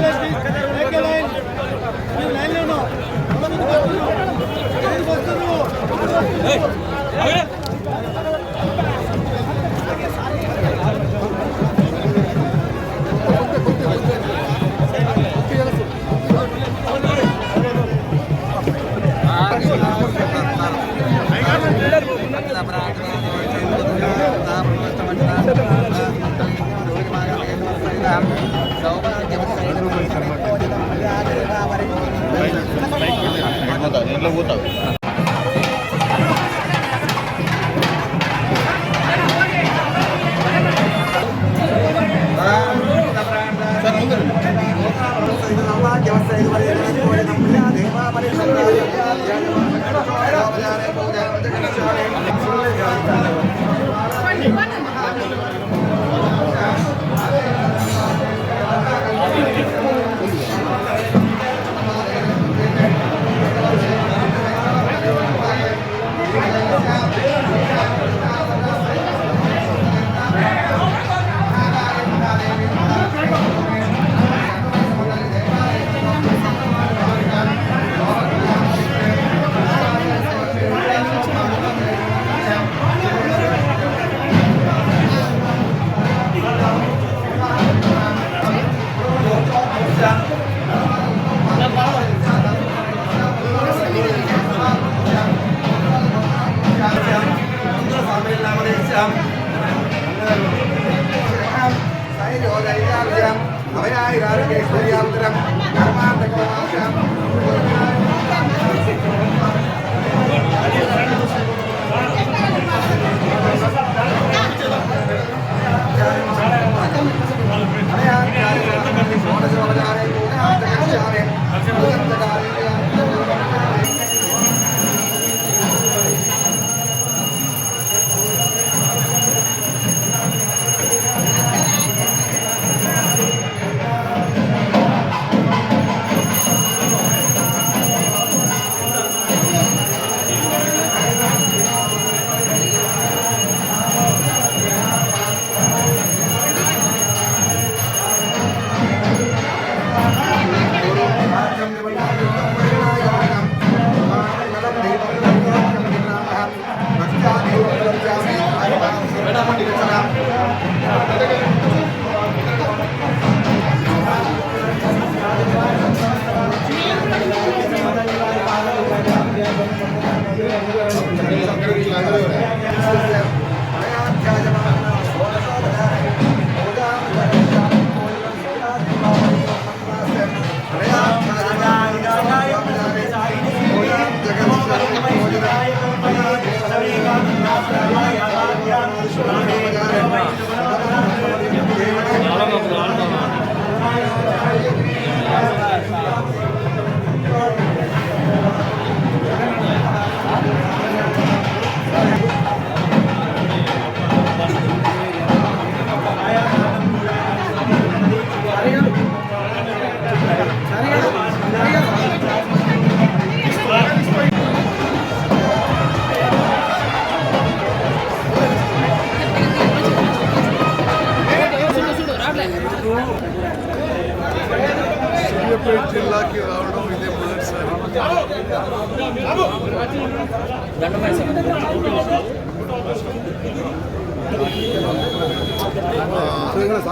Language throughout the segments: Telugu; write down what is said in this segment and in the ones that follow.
ఇంట్లో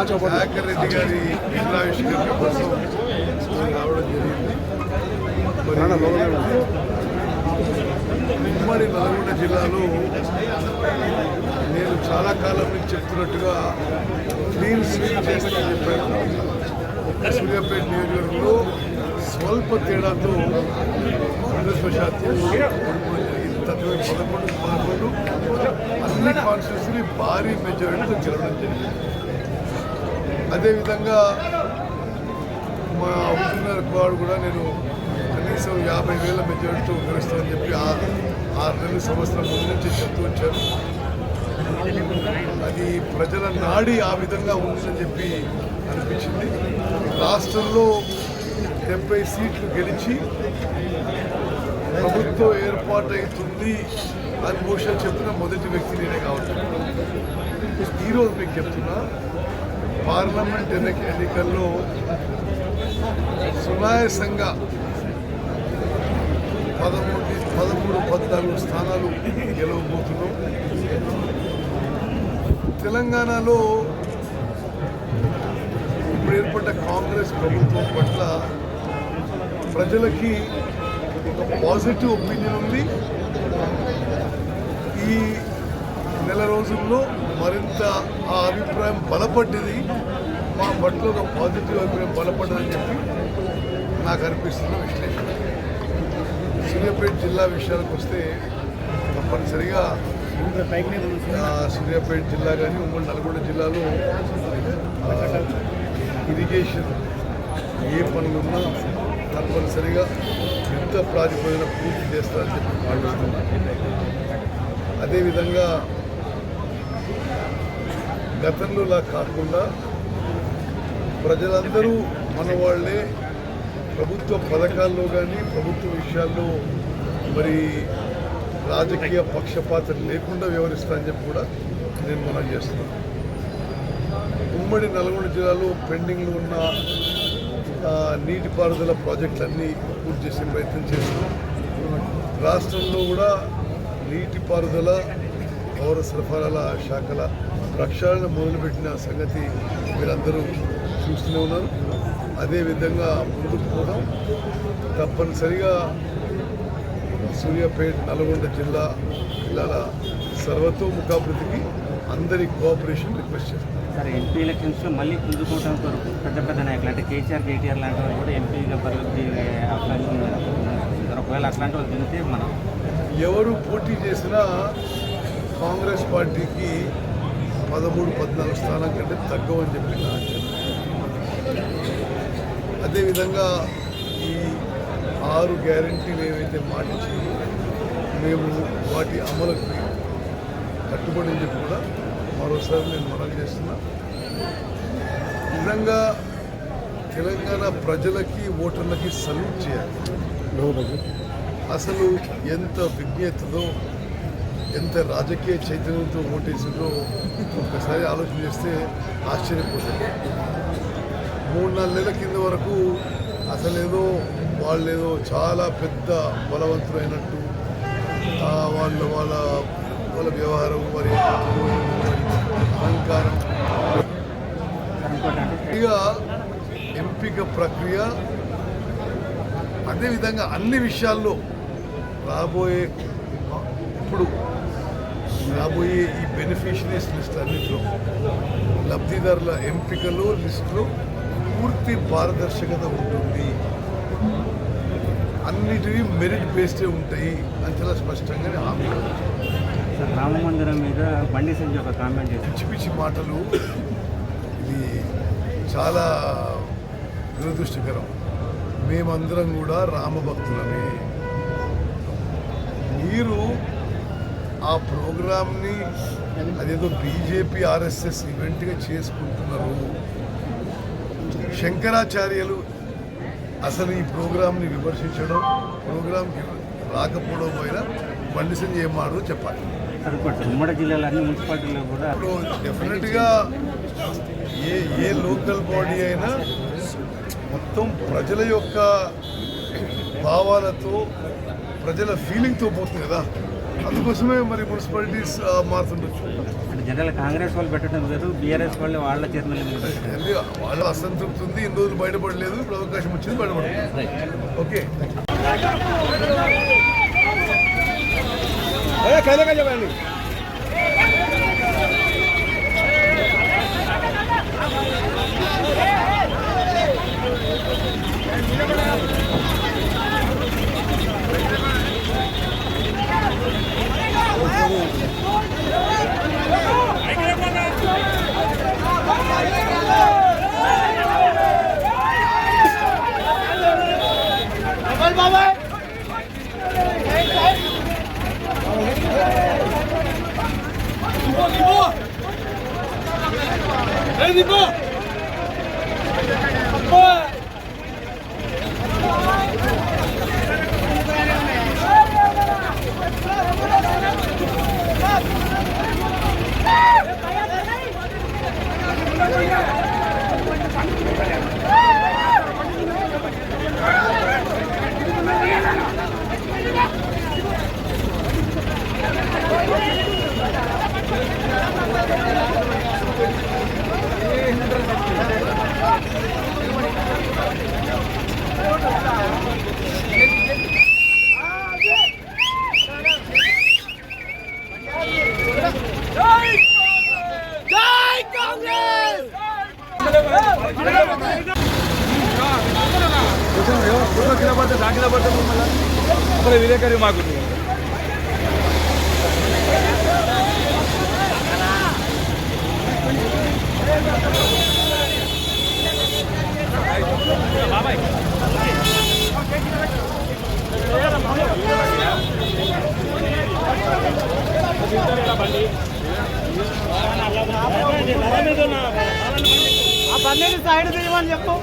శేఖర్ రెడ్డి గారి జిల్లావిష్కరణ కోసం రావడం జరిగింది ఉమ్మడి నల్గొండ జిల్లాలో నేను చాలా కాలం నుంచి చెప్తున్నట్టుగా క్లీన్ స్వీప్ చేస్తానని చెప్పాను సూర్యాపేట నియోజకవర్గంలో స్వల్ప తేడాతో ప్రజాస్వశాత్యం ఓడిపోవడం పదకొండు పదకొండు అన్ని కాన్స్టిట్యూన్సీ భారీ మెజారిటీతో గెలవడం జరిగింది అదేవిధంగా మా హుజూర్నగర్ వాడు కూడా నేను కనీసం యాభై వేల మెజారిటీతో గెలుస్తానని చెప్పి ఆరు నెలల సంవత్సరం ముందు నుంచి చెప్తూ వచ్చాను. అది ప్రజల నాడి ఆ విధంగా ఉందని చెప్పి అనిపించింది. రాష్ట్రంలో డెబ్బై సీట్లు గెలిచి ప్రభుత్వం ఏర్పాటవుతుంది అని బహుశా చెప్పిన మొదటి వ్యక్తి నేనే కావచ్చు ఈరోజు మీకు చెప్తున్నా పార్లమెంట్ ఎన్నిక ఎన్నికల్లో సునాయాసంగా పదమూడు పదమూడు పద్నాలుగు స్థానాలు గెలవబోతున్నాం. తెలంగాణలో ఇప్పుడు ఏర్పడ్డ కాంగ్రెస్ ప్రభుత్వం పట్ల ప్రజలకి ఒక పాజిటివ్ ఒపీనియన్ ఉంది. ఈ నెల రోజుల్లో మరింత ఆ అభిప్రాయం బలపడ్డది మా పట్ల ఒక పాజిటివ్ అభిప్రాయం బలపడ్డదని చెప్పి నాకు అనిపిస్తున్న విశ్లేషణ. సూర్యాపేట జిల్లా విషయానికి వస్తే తప్పనిసరిగా సూర్యాపేట జిల్లా కానీ ఉమ్మడి నల్గొండ జిల్లాలో ఇరిగేషన్ ఏ పనులున్నా తప్పనిసరిగా యుద్ధ ప్రాతిపదికన పూర్తి చేస్తారని చెప్పి భావిస్తున్నాను అదేవిధంగా గతంలోలా కాకుండా ప్రజలందరూ మన వాళ్ళే ప్రభుత్వ పథకాల్లో కానీ ప్రభుత్వ విషయాల్లో మరి రాజకీయ పక్షపాతం లేకుండా వ్యవహరిస్తానని చెప్పి కూడా నేను మనం చేస్తున్నాను ఉమ్మడి నల్గొండ జిల్లాలో పెండింగ్లో ఉన్న నీటిపారుదల ప్రాజెక్టులన్నీ పూర్తి చేసే ప్రయత్నం చేస్తున్నాం. రాష్ట్రంలో కూడా నీటిపారుదల పౌర సరఫరాల శాఖల ప్రక్షాళన మొదలుపెట్టిన సంగతి మీరందరూ చూస్తూనే ఉన్నారు. అదేవిధంగా ముందుకు పోవడం తప్పనిసరిగా సూర్యాపేట నల్గొండ జిల్లా జిల్లాల సర్వతోముఖాభివృద్ధికి అందరి కోఆపరేషన్ రిక్వెస్ట్ చేస్తాను సరే ఎంపీ ఎలక్షన్స్ మళ్ళీ పుంజుకోవడానికి వరకు పెద్ద పెద్ద నాయకులు అంటే కేసీఆర్ కేటీఆర్ లాంటి వాళ్ళు కూడా ఎంపీగా అవకాశం అనుకుంటున్నారు. ఒకవేళ అట్లాంటి వాళ్ళు దిగితే మనం ఎవరు పోటీ చేసినా కాంగ్రెస్ పార్టీకి పదమూడు పద్నాలుగు స్థానం కంటే తగ్గవని చెప్పి నా అంచనా అదేవిధంగా ఈ ఆరు గ్యారంటీలు ఏవైతే మాటించి మేము వాటి అమలుకి కట్టుబడి అని చెప్పి కూడా మరోసారి నేను మనం చేస్తున్నా. నిజంగా తెలంగాణ ప్రజలకి ఓటర్లకి సల్యూట్ చేయాలి. అసలు ఎంత విజ్ఞతతో ఎంత రాజకీయ చైతన్యంతో ఓటేసిందో ఒక్కసారి ఆలోచన చేస్తే ఆశ్చర్యపోతుంది మూడు నాలుగు నెలల కింద వరకు అసలేదో వాళ్ళేదో చాలా పెద్ద బలవంతులైనట్టు వాళ్ళ వాళ్ళ వాళ్ళ వ్యవహారం వారి అహంకారం. ఇంకోటి ఇక ఎంపిక ప్రక్రియ అదేవిధంగా అన్ని విషయాల్లో రాబోయే ఇప్పుడు రాబోయే ఈ బెనిఫిషరీస్ లిస్ట్ అన్నింటిలో లబ్ధిదారుల ఎంపికలో లిస్టులో పూర్తి పారదర్శకత ఉంటుంది. అన్నిటివి మెరిట్ బేస్డే ఉంటాయి. అని చాలా స్పష్టంగానే హామీ. సార్ రామ మందిరం మీద బండి సంజయ్ ఒక కామెంట్ పిచ్చి పిచ్చి మాటలు. ఇది చాలా దురదృష్టకరం. మేమందరం కూడా రామభక్తులమే మీరు ఆ ప్రోగ్రామ్ని అదేదో బీజేపీ ఆర్ఎస్ఎస్ ఈవెంట్గా చేసుకుంటున్నారు. శంకరాచార్యులు అసలు ఈ ప్రోగ్రామ్ని విమర్శించడం ప్రోగ్రామ్కి రాకపోవడం పైన బండి సంజయ్ ఏం మాడో చెప్పాలి. ఇప్పుడు డెఫినెట్గా ఏ ఏ లోకల్ బాడీ అయినా మొత్తం ప్రజల యొక్క భావాలతో ప్రజల ఫీలింగ్తో పోతుంది కదా. అందుకోసమే మరి మున్సిపాలిటీస్ మారుతుండొచ్చు. అంటే జనరల్ కాంగ్రెస్ వాళ్ళు పెట్టడం వేరు బీఆర్ఎస్ వాళ్ళు వాళ్ళ ఏంది, వాళ్ళ అసంతృప్తి ఉంది ఇన్ని రోజులు బయటపడలేదు ఇప్పుడు అవకాశం వచ్చింది బయటపడుతుంది ఓకే. দাঁড়িয়ে విలేకరి మాకు. బాబాయ్ ఆ పన్నెండు సైడ్ తీయమని చెప్పు.